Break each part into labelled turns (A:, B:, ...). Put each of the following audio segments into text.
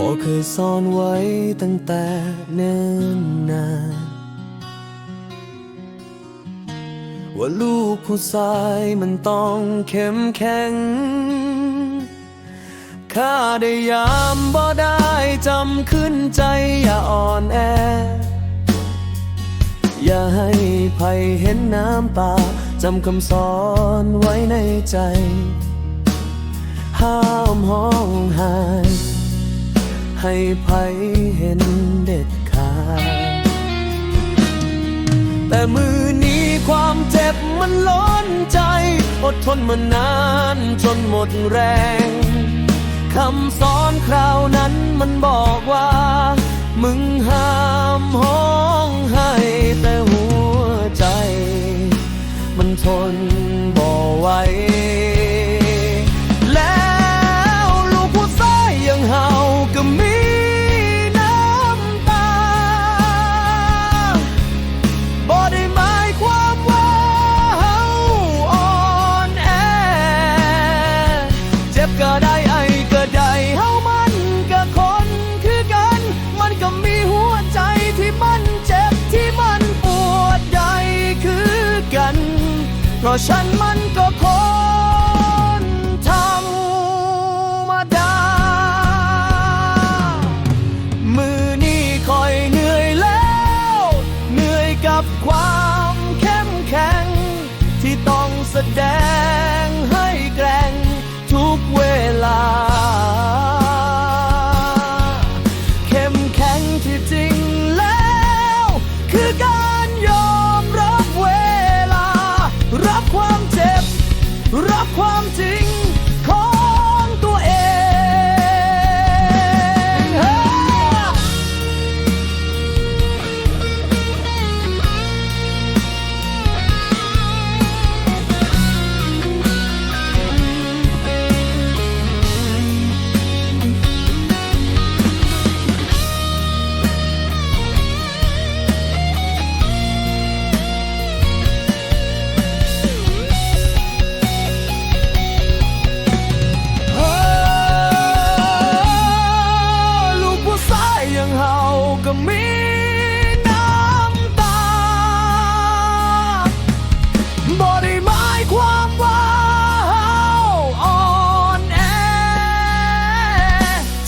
A: พ่อเคยสอนไว้ตั้งแต่เนิ่นนานว่าลูกผู้ชายมันต้องเข้มแข็ง ข้าได้ยามบ่ได้จำขึ้นใจอย่าอ่อนแอ อย่าให้ภัยเห็นน้ำตาจำคำสอนไว้ในใจ ห้ามห้องหาย ให้ภัยเห็นเด็ดขาด แต่มือนี้ความเจ็บมันล้นใจ อดทนมานานจนหมดแรง คำสอนคราวนั้นมันบอกว่า มึงห้ามห้อง เพราะฉันมันก็คนธรรมดา มือนี่คอยเหนื่อยแล้ว เหนื่อยกับความเข้มแข็งที่ต้องแสดง รับ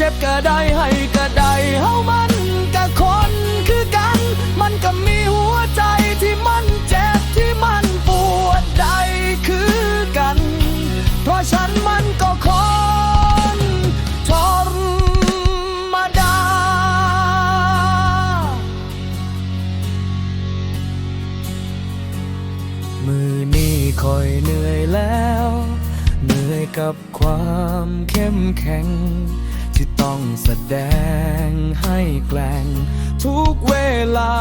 A: เจ็บก็ได้ให้ก็ได้เฮามันก็คนคือกัน มันก็มีหัวใจที่มันเจ็บที่มันปวดใดคือกัน เพราะฉันมันก็คนธรรมดา มือนี้คอยเหนื่อยแล้ว เหนื่อยกับความเข้มแข็ง ที่ต้องแสดงให้แกล้งทุกเวลา